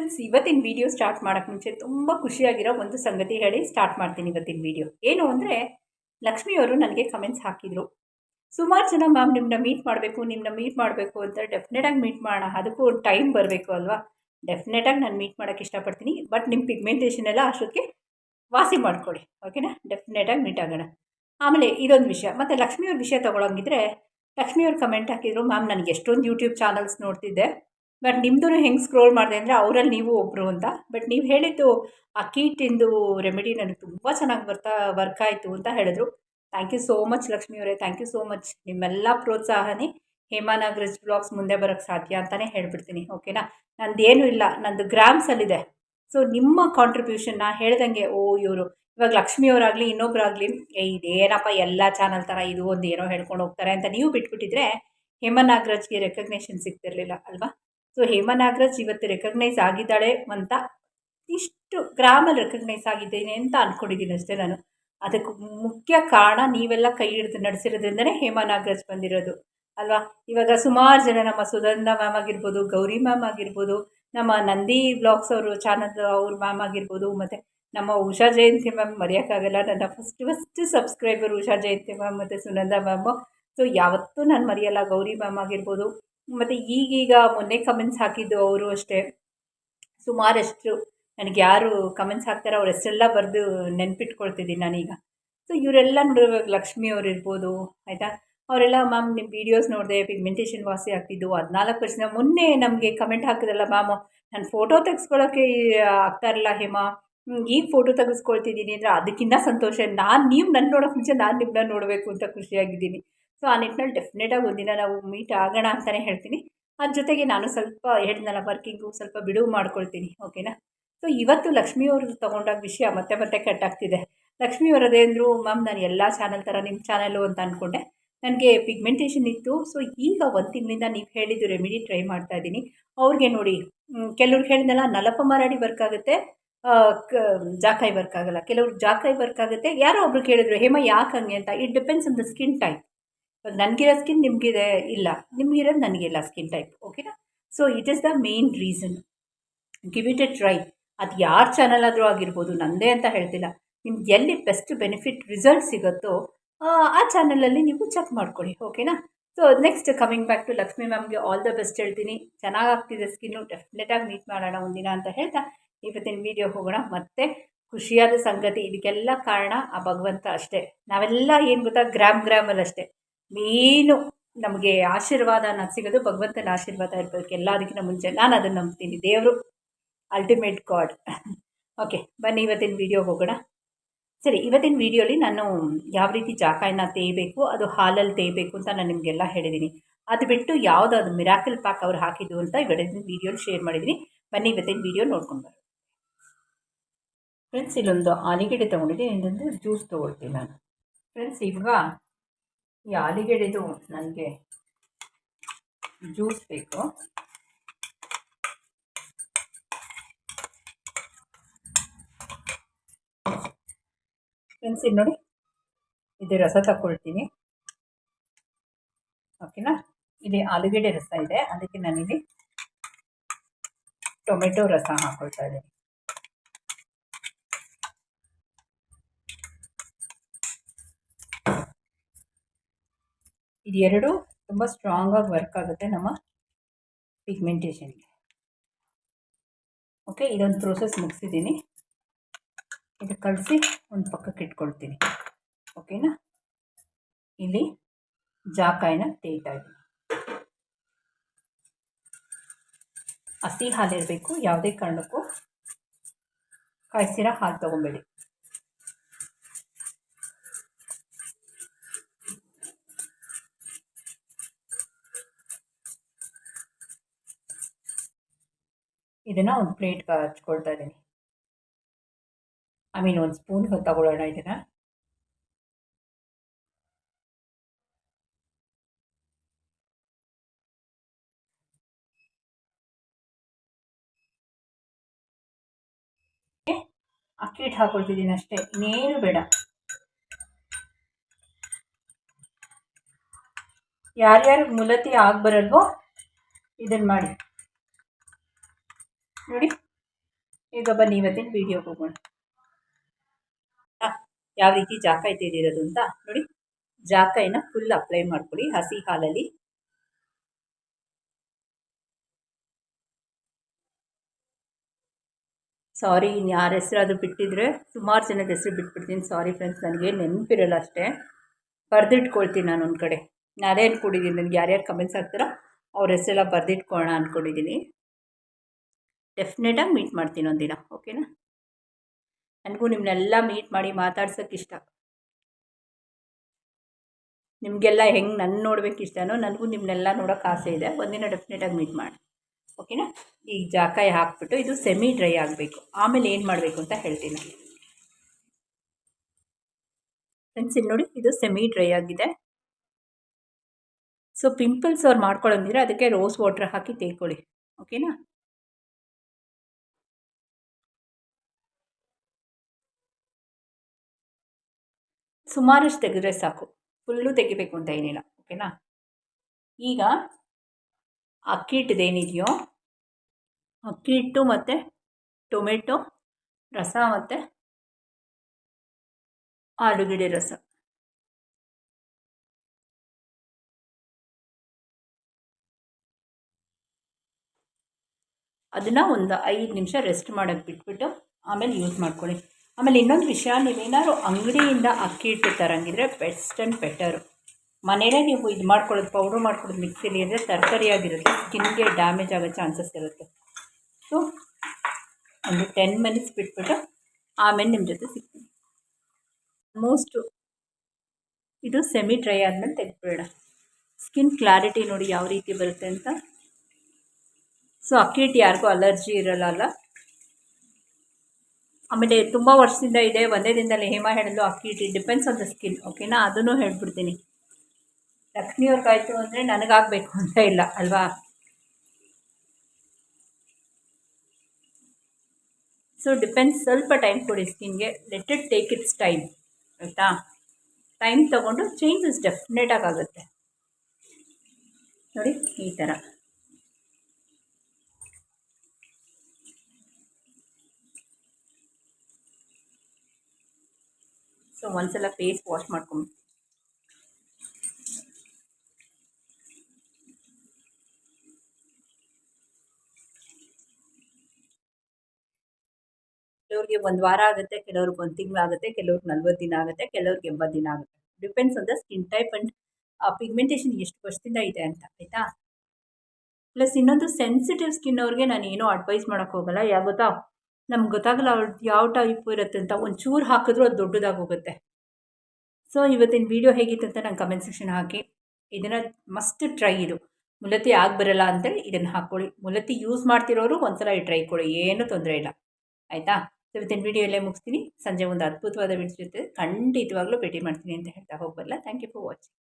Friends, ಇವತ್ತಿನ video start ಮಾಡೋಕ್ಕೆ ಮುಂಚೆ ತುಂಬ ಖುಷಿಯಾಗಿರೋ ಒಂದು ಸಂಗತಿ ಹೇಳಿ ಸ್ಟಾರ್ಟ್ ಮಾಡ್ತೀನಿ ಇವತ್ತಿನ ವಿಡಿಯೋ ಏನು ಅಂದರೆ ಲಕ್ಷ್ಮಿಯವರು ನನಗೆ ಕಮೆಂಟ್ಸ್ ಹಾಕಿದರು. ಸುಮಾರು ಜನ ಮ್ಯಾಮ್ ನಿಮ್ಮನ್ನ ಮೀಟ್ ಮಾಡಬೇಕು ನಿಮ್ಮನ್ನ ಮೀಟ್ ಮಾಡಬೇಕು ಅಂತ ಡೆಫಿನೆಟಾಗಿ ಮೀಟ್ ಮಾಡೋಣ, ಅದಕ್ಕೂ ಟೈಮ್ ಬರಬೇಕು ಅಲ್ವಾ? ಡೆಫಿನೆಟಾಗಿ ನಾನು ಮೀಟ್ ಮಾಡೋಕ್ಕೆ ಇಷ್ಟಪಡ್ತೀನಿ ಬಟ್ ನಿಮ್ಮ ಪಿಗ್ಮೆಂಟೇಷನ್ ಎಲ್ಲ ಅಷ್ಟೊತ್ತಿಗೆ ವಾಸಿ ಮಾಡ್ಕೊಳ್ಳಿ ಓಕೆನಾ ಡೆಫಿನೆಟಾಗಿ ಮೀಟ್ ಆಗೋಣ. ಆಮೇಲೆ ಇದೊಂದು ವಿಷಯ, ಮತ್ತು ಲಕ್ಷ್ಮಿಯವ್ರ ವಿಷಯ ತೊಗೊಳಂಗಿದ್ರೆ ಲಕ್ಷ್ಮಿಯವ್ರು ಕಮೆಂಟ್ ಹಾಕಿದ್ರು ಮ್ಯಾಮ್ ನನಗೆ ಎಷ್ಟೊಂದು ಯೂಟ್ಯೂಬ್ ಚಾನಲ್ಸ್ ನೋಡ್ತಿದ್ದೆ. ಬಟ್ ನಿಮ್ಮದು ಹೆಂಗೆ ಸ್ಕ್ರೋಲ್ ಮಾಡಿದೆ ಅಂದರೆ ಅವರಲ್ಲಿ ನೀವು ಒಬ್ಬರು ಅಂತ. ಬಟ್ ನೀವು ಹೇಳಿದ್ದು ಆ ಕೀಟಿಂದು ರೆಮಿಡಿ ನನಗೆ ತುಂಬ ಚೆನ್ನಾಗಿ ಬರ್ತಾ ವರ್ಕ್ ಆಯಿತು ಅಂತ ಹೇಳಿದ್ರು. Thank you so much Lakshmi ಅವರೇ. ಥ್ಯಾಂಕ್ ಯು ಸೋ ಮಚ್ ನಿಮ್ಮೆಲ್ಲ ಪ್ರೋತ್ಸಾಹನೇ ಹೇಮಾ ನಾಗರಾಜ್ ಬ್ಲಾಗ್ಸ್ ಮುಂದೆ ಬರೋಕ್ಕೆ ಸಾಧ್ಯ ಅಂತಲೇ ಹೇಳ್ಬಿಡ್ತೀನಿ ಓಕೆನಾ ನಂದೇನು ಇಲ್ಲ, ನಂದು ಗ್ರಾಮ್ಸಲ್ಲಿದೆ ಸೊ ನಿಮ್ಮ ಕಾಂಟ್ರಿಬ್ಯೂಷನ್ನ ಹೇಳ್ದಂಗೆ, ಓ ಇವರು, ಇವಾಗ ಲಕ್ಷ್ಮಿಯವರಾಗಲಿ ಇನ್ನೊಬ್ಬರಾಗಲಿ ಏ ಇದೇನಪ್ಪ ಎಲ್ಲ ಚಾನಲ್ ಥರ ಇದು ಒಂದು ಏನೋ ಹೇಳ್ಕೊಂಡು ಹೋಗ್ತಾರೆ ಅಂತ ನೀವು ಬಿಟ್ಬಿಟ್ಟಿದ್ರೆ ಹೇಮಾ ನಾಗರಾಜ್ಗೆ ರೆಕಗ್ನೇಷನ್ ಸಿಗ್ತಿರ್ಲಿಲ್ಲ, ಅಲ್ವಾ? ಸೊ ಹೇಮಾ ನಾಗರಾಜ್ ಇವತ್ತು ರೆಕಗ್ನೈಸ್ ಆಗಿದ್ದಾಳೆ ಅಂತ ಇಷ್ಟು ಗ್ರಾಮಲ್ಲಿ ರೆಕಗ್ನೈಸ್ ಆಗಿದ್ದೇನೆ ಅಂತ ಅಂದ್ಕೊಂಡಿದ್ದೀನಿ ಅಷ್ಟೇ ನಾನು. ಅದಕ್ಕೆ ಮುಖ್ಯ ಕಾರಣ ನೀವೆಲ್ಲ ಕೈ ಹಿಡಿದು ನಡೆಸಿರೋದ್ರಿಂದನೇ ಹೇಮಾ ನಾಗರಾಜ್ ಬಂದಿರೋದು, ಅಲ್ವಾ? ಇವಾಗ ಸುಮಾರು ಜನ ನಮ್ಮ ಸುಧಂದ ಮ್ಯಾಮ್ ಆಗಿರ್ಬೋದು, ಗೌರಿ ಮ್ಯಾಮ್ ಆಗಿರ್ಬೋದು, ನಮ್ಮ ನಂದಿ ಬ್ಲಾಗ್ಸ್ ಅವರು, ಚಾನಲ್ ಅವ್ರ ಮ್ಯಾಮ್ ಆಗಿರ್ಬೋದು, ಮತ್ತು ನಮ್ಮ ಉಷಾ ಜಯಂತಿ ಮ್ಯಾಮ್ ಮರೆಯೋಕ್ಕಾಗಲ್ಲ. ನನ್ನ first first subscriber Usha Jayanthi ma'am ಮತ್ತು ಸುನಂದ ಮ್ಯಾಮು ಸೊ ಯಾವತ್ತೂ ನಾನು ಮರೆಯಲ್ಲ ಗೌರಿ ಮ್ಯಾಮ್ ಆಗಿರ್ಬೋದು. ಮತ್ತು ಈಗೀಗ ಮೊನ್ನೆ ಕಮೆಂಟ್ಸ್ ಹಾಕಿದ್ದು ಅವರು ಅಷ್ಟೇ. ಸುಮಾರಷ್ಟು ನನಗೆ ಯಾರು ಕಮೆಂಟ್ಸ್ ಹಾಕ್ತಾರೆ ಅವ್ರ ಹೆಸರೆಲ್ಲ ಬರೆದು ನೆನ್ಪಿಟ್ಕೊಳ್ತಿದ್ದೀನಿ ನಾನೀಗ. ಸೊ ಇವರೆಲ್ಲ ನೋಡಿದಾಗ ಲಕ್ಷ್ಮಿ ಅವ್ರು ಇರ್ಬೋದು, ಆಯಿತಾ? ಅವರೆಲ್ಲ, ಮ್ಯಾಮ್ ನಿಮ್ಮ ವೀಡಿಯೋಸ್ ನೋಡಿದೆ ಪಿಗ್ಮೆಂಟೇಷನ್ ವಾಸಿ ಆಗ್ತಿದ್ದು ಹದಿನಾಲ್ಕು ವರ್ಷದ ಮೊನ್ನೆ ನಮಗೆ ಕಮೆಂಟ್ ಹಾಕಿದ್ರಲ್ಲ ಮ್ಯಾಮ್, ನಾನು ಫೋಟೋ ತೆಗೆಸ್ಕೊಳ್ಳೋಕ್ಕೆ ಆಗ್ತಾ ಇರಲ್ಲ ಹೇಮಾ. ಈಗ ಫೋಟೋ ತೆಗೆಸ್ಕೊಳ್ತಿದ್ದೀನಿ ಅಂದರೆ ಅದಕ್ಕಿಂತ ಸಂತೋಷ. ನಾನು ನೀವು ನನ್ನ ನೋಡೋಕೆ ಮುಂಚೆ ನಾನು ನಿಮ್ಮನ್ನ ನೋಡಬೇಕು ಅಂತ ಖುಷಿಯಾಗಿದ್ದೀನಿ. ಸೊ ಆ ನಿಟ್ಟಿನಲ್ಲಿ ಡೆಫಿನೆಟಾಗಿ ಒಂದಿನ ನಾವು ಮೀಟ್ ಆಗೋಣ ಅಂತಲೇ ಹೇಳ್ತೀನಿ. ಅದ್ರ ಜೊತೆಗೆ ನಾನು ಸ್ವಲ್ಪ ಹೇಳಿದ್ನಲ್ಲ ವರ್ಕಿಂಗು ಸ್ವಲ್ಪ ಬಿಡುವು ಮಾಡ್ಕೊಳ್ತೀನಿ ಓಕೆನಾ ಸೊ ಇವತ್ತು ಲಕ್ಷ್ಮಿಯವ್ರದ್ದು ತೊಗೊಂಡಾಗ ವಿಷಯ ಮತ್ತೆ ಮತ್ತೆ ಕಟ್ಟಾಗ್ತಿದೆ ಲಕ್ಷ್ಮಿಯವರದೇ ಅಂದರು ಮ್ಯಾಮ್ ನಾನು ಎಲ್ಲ ಚಾನಲ್ ಥರ ನಿಮ್ಮ ಚಾನಲು ಅಂತ ಅಂದ್ಕೊಂಡೆ ನನಗೆ ಪಿಗ್ಮೆಂಟೇಷನ್ ಇತ್ತು. ಸೊ ಈಗ ಒಂದು ತಿಂಗಳಿಂದ ನೀವು ಹೇಳಿದ್ದು ರೆಮಿಡಿ ಟ್ರೈ ಮಾಡ್ತಾ ಇದ್ದೀನಿ. ಅವ್ರಿಗೆ ನೋಡಿ ಕೆಲವ್ರಿಗೆ ಹೇಳಿದ್ನಲ್ಲ, ನಲಪ ಮರಾಡಿ ವರ್ಕ್ ಆಗುತ್ತೆ ಜಾಕಾಯಿ ವರ್ಕ್ ಆಗಲ್ಲ. ಕೆಲವ್ರಿಗೆ ಜಾಕಾಯಿ ವರ್ಕ್ ಆಗುತ್ತೆ. ಯಾರೋ ಒಬ್ರು ಕೇಳಿದ್ರು, ಹೇಮ, ಯಾಕೆ ಹಂಗೆ? ಅಂತ. It depends on the skin type ನನಗಿರೋ skin ನಿಮಗಿದೆ ಇಲ್ಲ ನಿಮಗಿರೋದು ನನಗಿಲ್ಲ ಸ್ಕಿನ್ ಟೈಪ್ ಓಕೆನಾ so it is the main reason give it a try ಅದು ಯಾರ ಚಾನಲ್ ಆದರೂ ಆಗಿರ್ಬೋದು ನಂದೇ ಅಂತ ಹೇಳ್ತಿಲ್ಲ ನಿಮ್ಗೆ ಎಲ್ಲಿ ಬೆಸ್ಟ್ ಬೆನಿಫಿಟ್ ರಿಸಲ್ಟ್ ಸಿಗುತ್ತೋ ಆ ಚಾನಲಲ್ಲಿ ನೀವು ಚೆಕ್ ಮಾಡ್ಕೊಳ್ಳಿ ಓಕೆನಾ so next coming back to Lakshmi ಮ್ಯಾಮ್ಗೆ all the best ಹೇಳ್ತೀನಿ ಚೆನ್ನಾಗಾಗ್ತಿದೆ ಸ್ಕಿನ್ನು ಡೆಫಿನೆಟಾಗಿ ಮೀಟ್ ಮಾಡೋಣ ಒಂದಿನ ಅಂತ ಹೇಳ್ತಾ ಇವತ್ತಿನ ವೀಡಿಯೋ ಹೋಗೋಣ ಮತ್ತೆ ಖುಷಿಯಾದ ಸಂಗತಿ ಇದಕ್ಕೆಲ್ಲ ಕಾರಣ ಆ ಭಗವಂತ ಅಷ್ಟೇ ನಾವೆಲ್ಲ ಏನು ಗೊತ್ತಾ ಗ್ರಾಮ್ ಗ್ರಾಮಲ್ಲಿ ಅಷ್ಟೇ ಮೇನು ನಮಗೆ ಆಶೀರ್ವಾದ ಅನ್ನೋದು ಸಿಗೋದು, ಭಗವಂತನ ಆಶೀರ್ವಾದ ಇರಬೇಕು. ಎಲ್ಲದಕ್ಕಿಂತ ಮುಂಚೆ ನಾನು ಅದನ್ನು ನಂಬ್ತೀನಿ. ದೇವರು ಅಲ್ಟಿಮೇಟ್ ಗಾಡ್ ಓಕೆ ಬನ್ನಿ ಇವತ್ತಿನ ವಿಡಿಯೋ ಹೋಗೋಣ. ಸರಿ, ಇವತ್ತಿನ ವಿಡಿಯೋಲಿ ನಾನು ಯಾವ ರೀತಿ ಜಾಕಾಯನ್ನ ತೇಯಬೇಕು ಅದು ಹಾಲಲ್ಲಿ ತೇಯಬೇಕು ಅಂತ ನಾನು ನಿಮಗೆಲ್ಲ ಹೇಳಿದ್ದೀನಿ ಅದು ಬಿಟ್ಟು ಯಾವುದು ಅದು ಮಿರಾಕಲ್ ಪ್ಯಾಕ್ ಅವ್ರು ಹಾಕಿದ್ದು ಅಂತ ಇವತ್ತಿನ ವೀಡಿಯೋಲಿ ಶೇರ್ ಮಾಡಿದ್ದೀನಿ ಬನ್ನಿ ಇವತ್ತಿನ ವಿಡಿಯೋ ನೋಡ್ಕೊಂಡು ಬರೋದು ಫ್ರೆಂಡ್ಸ್ ಇಲ್ಲೊಂದು ಆಲಿಗೆಡೆ ತೊಗೊಂಡಿದ್ದೆ. ಇನ್ನೊಂದು ಜ್ಯೂಸ್ ತೊಗೊಳ್ತೀನಿ ನಾನು. ಫ್ರೆಂಡ್ಸ್ ಇವಾಗ ಈ ಆಲಿಗೆಡೆದು ನನಗೆ ಜ್ಯೂಸ್ ಬೇಕು. ಫ್ರೆಂಡ್ಸ್ ಇದು ನೋಡಿ ಇದು ರಸ ತಗೊಳ್ತೀನಿ ಓಕೆನಾ ಇಲ್ಲಿ ಆಲೂಗೆಡ್ಡೆ ರಸ ಇದೆ. ಅದಕ್ಕೆ ನಾನಿಲ್ಲಿ ಟೊಮೆಟೊ ರಸ ಹಾಕೊಳ್ತಾ ಇದ್ದೀನಿ. ಇದು ಎರಡೂ ತುಂಬ ಸ್ಟ್ರಾಂಗಾಗಿ ವರ್ಕ್ ಆಗುತ್ತೆ ನಮ್ಮ ಪಿಗ್ಮೆಂಟೇಷನ್ಗೆ ಓಕೆ ಇದೊಂದು ಪ್ರೋಸೆಸ್ ಮುಗಿಸಿದ್ದೀನಿ. ಇದು ಕಲಸಿ ಒಂದು ಪಕ್ಕಕ್ಕೆ ಇಟ್ಕೊಳ್ತೀನಿ. ಓಕೆನಾ ಇಲ್ಲಿ ಜಾಕಾಯಿನ ತೇಯ್ತಾ ಇದ್ದೀನಿ. ಹಸಿ ಹಾಲಿರಬೇಕು, ಯಾವುದೇ ಕಾರಣಕ್ಕೂ ಕಾಯಿಸಿರೋ ಹಾಲು ತೊಗೊಬೇಡಿ. ಇದನ್ನು ಒಂದು ಪ್ಲೇಟ್ಗೆ ಹಚ್ಕೊಳ್ತಾ ಇದ್ದೀನಿ. ಐ ಮೀನ್ ಒಂದು ಸ್ಪೂನ್ ತಗೊಳ್ಳೋಣ ಇದನ್ನು. ಅಕ್ಕಿ ಹಿಟ್ಟು ಹಾಕೊಳ್ತಿದ್ದೀನಿ ಅಷ್ಟೇ, ಇನ್ನೇನು ಬೇಡ. ಯಾರ್ಯಾರು ಮುಲತಿ ಆಗ್ಬರಲ್ವೋ ಇದನ್ನು ಮಾಡಿ. ನೋಡಿ. ಈಗ ಬನ್ನಿ ಇವತ್ತಿನ ವಿಡಿಯೋ ಹೋಗೋಣ. ಯಾವ ರೀತಿ ಜಾಕಾಯಿ ತೆಗೆದಿರೋದು ಅಂತ ನೋಡಿ. ಜಾಕಾಯಿನ ಫುಲ್ ಅಪ್ಲೈ ಮಾಡ್ಕೊಳ್ಳಿ, ಹಸಿ ಹಾಲಲ್ಲಿ. ಸಾರಿ ಇನ್ನು ಯಾರ ಹೆಸರಾದರೂ ಬಿಟ್ಟಿದ್ರೆ, ಸುಮಾರು ಜನದ ಹೆಸರು ಬಿಟ್ಬಿಡ್ತೀನಿ. ಸಾರಿ ಫ್ರೆಂಡ್ಸ್ ನನಗೆ ನೆನಪಿರಲ್ಲ ಅಷ್ಟೇ. ಬರೆದಿಟ್ಕೊಳ್ತೀನಿ ನಾನು ಒಂದು ಕಡೆ. ನಾನೇ ಅಂದ್ಕೊಂಡಿದ್ದೀನಿ ನನಗೆ ಯಾರ್ಯಾರು ಕಮೆಂಟ್ಸ್ ಹಾಕ್ತಾರೋ ಅವ್ರ ಹೆಸರೆಲ್ಲ ಬರೆದಿಟ್ಕೊಳ್ಳೋಣ ಅಂದ್ಕೊಂಡಿದ್ದೀನಿ ಡೆಫಿನೆಟಾಗಿ ಮೀಟ್ ಮಾಡ್ತೀನಿ ಒಂದಿನ ಓಕೆನಾ ನನಗೂ ನಿಮ್ಮನ್ನೆಲ್ಲ ಮೀಟ್ ಮಾಡಿ ಮಾತಾಡ್ಸೋಕ್ಕೆ ಇಷ್ಟ. ನಿಮಗೆಲ್ಲ ಹೆಂಗೆ ನನ್ನ ನೋಡ್ಬೇಕು ಇಷ್ಟನೋ ನನಗೂ ನಿಮ್ಮನ್ನೆಲ್ಲ ನೋಡೋಕೆ ಆಸೆ ಇದೆ, ಒಂದಿನ ಡೆಫಿನೆಟಾಗಿ ಮೀಟ್ ಮಾಡಿ ಓಕೆನಾ ಈಗ ಜಾಕಾಯಿ ಹಾಕ್ಬಿಟ್ಟು ಇದು ಸೆಮಿ ಡ್ರೈ ಆಗಬೇಕು, ಆಮೇಲೆ ಏನು ಮಾಡಬೇಕು ಅಂತ ಹೇಳ್ತೀನಿ. ಫ್ರೆಂಡ್ಸ್ ಇಲ್ಲಿ ನೋಡಿ, ಇದು ಸೆಮಿ ಡ್ರೈ ಆಗಿದೆ. ಸೊ ಪಿಂಪಲ್ಸ್ ಅವ್ರು ಮಾಡ್ಕೊಳ್ಳೋಂಗಿದ್ರೆ ಅದಕ್ಕೆ ರೋಸ್ ವಾಟ್ರ್ ಹಾಕಿ ತೇಳ್ಕೊಳ್ಳಿ ಓಕೆನಾ ಸುಮಾರಷ್ಟು ತೆಗೆದ್ರೆ ಸಾಕು. ಫುಲ್ಲು ತೆಗಿಬೇಕು ಅಂತ ಏನಿಲ್ಲ ಓಕೆನಾ ಈಗ ಅಕ್ಕಿ ಹಿಟ್ಟಿದೇನಿದೆಯೋ ಅಕ್ಕಿ ಹಿಟ್ಟು ಮತ್ತು ಟೊಮೆಟೊ, ರಸ ಮತ್ತು ಆಲೂಗೆಡ್ಡೆ ರಸ. ಅದನ್ನು ಒಂದು ಐದು ನಿಮಿಷ ರೆಸ್ಟ್ ಮಾಡೋಕ್ಕೆ ಬಿಟ್ಬಿಟ್ಟು ಆಮೇಲೆ ಯೂಸ್ ಮಾಡ್ಕೊಳ್ಳಿ. ಆಮೇಲೆ ಇನ್ನೊಂದು ವಿಷಯ, ನೀವೇನಾದ್ರು ಅಂಗಡಿಯಿಂದ ಅಕ್ಕಿ ಹಿಟ್ಟು ತರಂಗಿದ್ರೆ ಬೆಸ್ಟ್ ಆ್ಯಂಡ್ ಬೆಟರು ಮನೇಲೇ ನೀವು ಇದು ಮಾಡ್ಕೊಳ್ಳೋದು ಪೌಡ್ರ್ ಮಾಡ್ಕೊಳ್ಳೋದು ಮಿಕ್ಸಿಲಿ ಅಂದರೆ ತರಕಾರಿಯಾಗಿರುತ್ತೆ ಸ್ಕಿನ್ಗೆ ಡ್ಯಾಮೇಜ್ ಆಗೋ ಚಾನ್ಸಸ್ ಇರುತ್ತೆ. ಸೊ ಒಂದು ಟೆನ್ ಮಿನಿಟ್ಸ್ ಬಿಟ್ಬಿಟ್ಟು ಆಮೇಲೆ ನಿಮ್ಮ ಜೊತೆ ಸಿಗ್ತೀನಿ. ಆಲ್ಮೋಸ್ಟು ಇದು ಸೆಮಿ ಡ್ರೈ ಆದಮೇಲೆ ತೆಗೆದುಬೇಡ ಸ್ಕಿನ್ ಕ್ಲಾರಿಟಿ ನೋಡಿ ಯಾವ ರೀತಿ ಬರುತ್ತೆ ಅಂತ. ಸೊ ಅಕ್ಕಿ ಹಿಟ್ಟು ಯಾರಿಗೂ ಅಲರ್ಜಿ ಇರಲ್ಲ ಆಮೇಲೆ ತುಂಬ ವರ್ಷದಿಂದ ಇದೆ, ಒಂದೇ ದಿನದಲ್ಲಿ ಹೇಮ ಹೇಳಲು ಅಕ್ಕಿ ಇಟ್ಟು ಡಿಪೆಂಡ್ಸ್ ಆನ್ ದ ಸ್ಕಿನ್ ಓಕೆನಾ ಅದನ್ನು ಹೇಳ್ಬಿಡ್ತೀನಿ. ಲಕ್ಷ್ಮಿಯವ್ರಿಗಾಯಿತು ಅಂದರೆ ನನಗಾಗಬೇಕು ಅಂತ ಇಲ್ಲ, ಅಲ್ವಾ? ಸೊ ಡಿಪೆಂಡ್ಸ್ ಸ್ವಲ್ಪ ಟೈಮ್ ಕೊಡಿ ಸ್ಕಿನ್ಗೆ let it take its time ಆಯಿತಾ? ಟೈಮ್ ತೊಗೊಂಡು ಚೇಂಜಸ್ ಡೆಫಿನೆಟಾಗಿ ಆಗುತ್ತೆ. ನೋಡಿ, ಈ ಥರ ಸೊ ಒಂದ್ಸಲ ಫೇಸ್ ವಾಶ್ ಮಾಡ್ಕೊಂಡು ಕೆಲವ್ರಿಗೆ ಒಂದು ವಾರ ಆಗುತ್ತೆ, ಕೆಲವ್ರಿಗೆ ಒಂದು ತಿಂಗಳಾಗುತ್ತೆ ಕೆಲವ್ರಿಗೆ ನಲ್ವತ್ತು ದಿನ ಆಗುತ್ತೆ, ಕೆಲವ್ರಿಗೆ ಎಂಬತ್ತು ದಿನ ಆಗುತ್ತೆ. Depends on the skin type and pigmentation ಎಷ್ಟು ವರ್ಷದಿಂದ ಇದೆ ಅಂತ, ಆಯ್ತಾ? ಪ್ಲಸ್ ಇನ್ನೊಂದು ಸೆನ್ಸಿಟಿವ್ ಸ್ಕಿನ್ ಅವ್ರಿಗೆ ನಾನು ಏನೂ ಅಡ್ವೈಸ್ ಮಾಡೋಕ್ಕೆ ಹೋಗಲ್ಲ ಯಾವ ಗೊತ್ತಾ? ನಮ್ಗೆ ಗೊತ್ತಾಗಲ್ಲ ಅವ್ರದ್ದು ಯಾವ ಟೈಪ್ ಇರುತ್ತೆ ಅಂತ. ಒಂಚೂರು ಹಾಕಿದ್ರೂ ಅದು ದೊಡ್ಡದಾಗೋಗುತ್ತೆ. ಸೊ ಇವತ್ತಿನ ವೀಡಿಯೋ ಹೇಗಿತ್ತು ಅಂತ ನಂಗೆ ಕಮೆಂಟ್ ಸೆಕ್ಷನ್ ಹಾಕಿ. ಇದನ್ನು ಮಸ್ಟ್ ಟ್ರೈ ಇದು. ಮುಲತಿ ಆಗಿ ಬರಲ್ಲ ಅಂತೇಳಿ ಇದನ್ನು ಹಾಕ್ಕೊಳ್ಳಿ ಮುಲತಿ ಯೂಸ್ ಮಾಡ್ತಿರೋರು ಒಂದ್ಸಲ ಟ್ರೈ ಕೊಡಿ. ಏನೂ ತೊಂದರೆ ಇಲ್ಲ. ಆಯಿತಾ? ಇವತ್ತಿನ ವೀಡಿಯೋ ಇಲ್ಲೇ ಮುಗಿಸ್ತೀನಿ. ಸಂಜೆ ಒಂದು ಅದ್ಭುತವಾದ ವಿಡಿಯೋ ಜೊತೆ ಖಂಡಿತವಾಗ್ಲೂ ಭೇಟಿ ಮಾಡ್ತೀನಿ ಅಂತ ಹೇಳ್ತಾ ಹೋಗ್ಬರಲ್ಲ ಥ್ಯಾಂಕ್ ಯು ಫಾರ್ ವಾಚಿಂಗ್